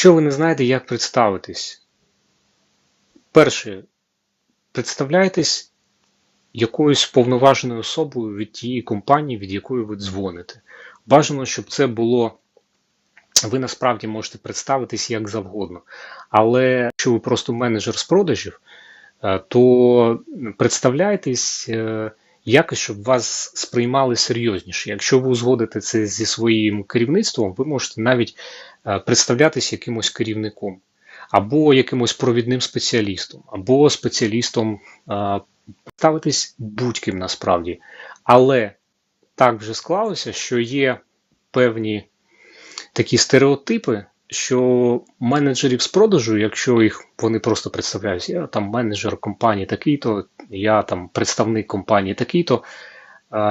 Якщо ви не знаєте, як представитись, перше, представляйтесь якоюсь повноваженою особою від тієї компанії, від якої ви дзвоните. Бажано, щоб це було. Ви насправді можете представитись як завгодно. Але якщо ви просто менеджер з продажів, е, то представляйтесь е, якось, щоб вас сприймали серйозніше. Якщо ви узгодите це зі своїм керівництвом, ви можете навіть е, представлятись якимось керівником, або якимось провідним спеціалістом, або спеціалістом е, ставитись будь-ким насправді. Але так вже склалося, що є певні такі стереотипи, що менеджерів з продажу, якщо їх вони просто представляють, я там менеджер компанії такий-то, я там представник компанії такий-то,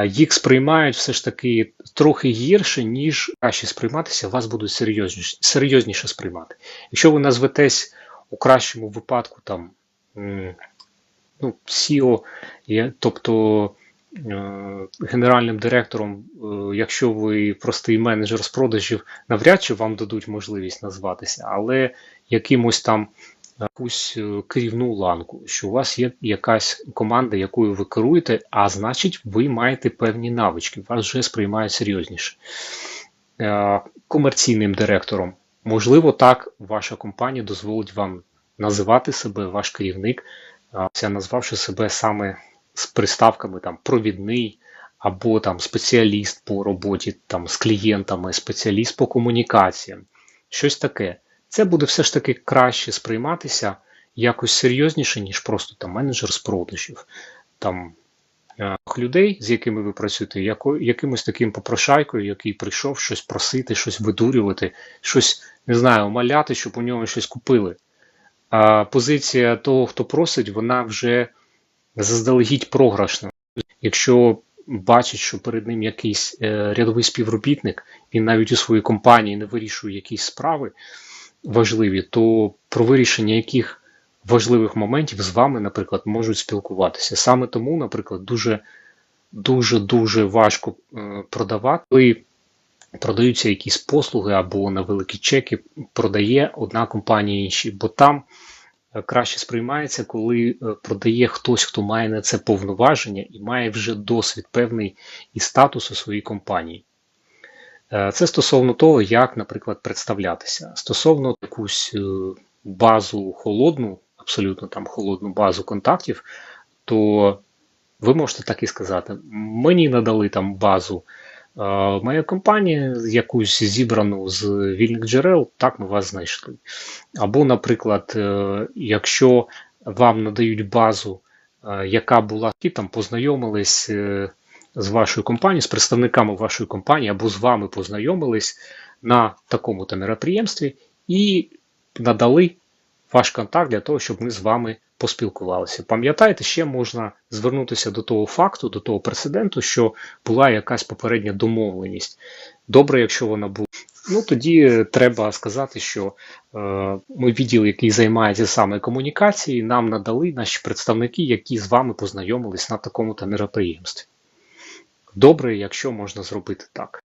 їх сприймають все ж таки трохи гірше, ніж краще сприйматися, вас будуть серйозніше, серйозніше сприймати. Якщо ви назветесь у кращому випадку там ну, CEO, тобто генеральним директором, е, якщо ви простий менеджер з продажів, навряд чи вам дадуть можливість назватися, але якимось там якусь е, керівну ланку, що у вас є якась команда, якою ви керуєте, а значить, ви маєте певні навички, вас вже сприймають серйозніше. Е, Комерційним директором, можливо, так ваша компанія дозволить вам називати себе, ваш керівник, е, назвавши себе саме з приставками там провідний або там спеціаліст по роботі там з клієнтами, спеціаліст по комунікаціям, щось таке. Це буде все ж таки краще сприйматися якось серйозніше, ніж просто там менеджер з продажів. Там е, людей, з якими ви працюєте, яко, якимось таким попрошайкою, який прийшов щось просити, щось видурювати, щось не знаю, умаляти, щоб у нього щось купили. А позиція того, хто просить, вона вже заздалегідь програшна. Якщо бачить, що перед ним якийсь е, рядовий співробітник, він навіть у своїй компанії не вирішує якісь справи важливі, то про вирішення яких важливих моментів з вами, наприклад, можуть спілкуватися. Саме тому, наприклад, дуже дуже дуже важко е, продавати, коли продаються якісь послуги або на великі чеки продає одна компанія іншій, бо там краще сприймається, коли е, продає хтось, хто має на це повноваження і має вже досвід певний і статус у своїй компанії. Е, Це стосовно того, як, наприклад, представлятися. Стосовно якусь е, базу холодну, абсолютно там холодну базу контактів, то ви можете так і сказати: мені надали там базу е, моя компанія, якусь зібрану з вільних джерел, так ми вас знайшли. Або, наприклад, е, якщо вам надають базу, е, яка була і там познайомились е, з вашою компанією, з представниками вашої компанії, або з вами познайомились на такому-то мероприємстві і надали ваш контакт для того, щоб ми з вами поспілкувалися. Пам'ятаєте, ще можна звернутися до того факту, до того прецеденту, що була якась попередня домовленість. Добре, якщо вона була. Ну тоді треба сказати, що е, ми відділ, який займається саме комунікацією, нам надали наші представники, які з вами познайомились на такому-то мероприємстві. Добре, якщо можна зробити так.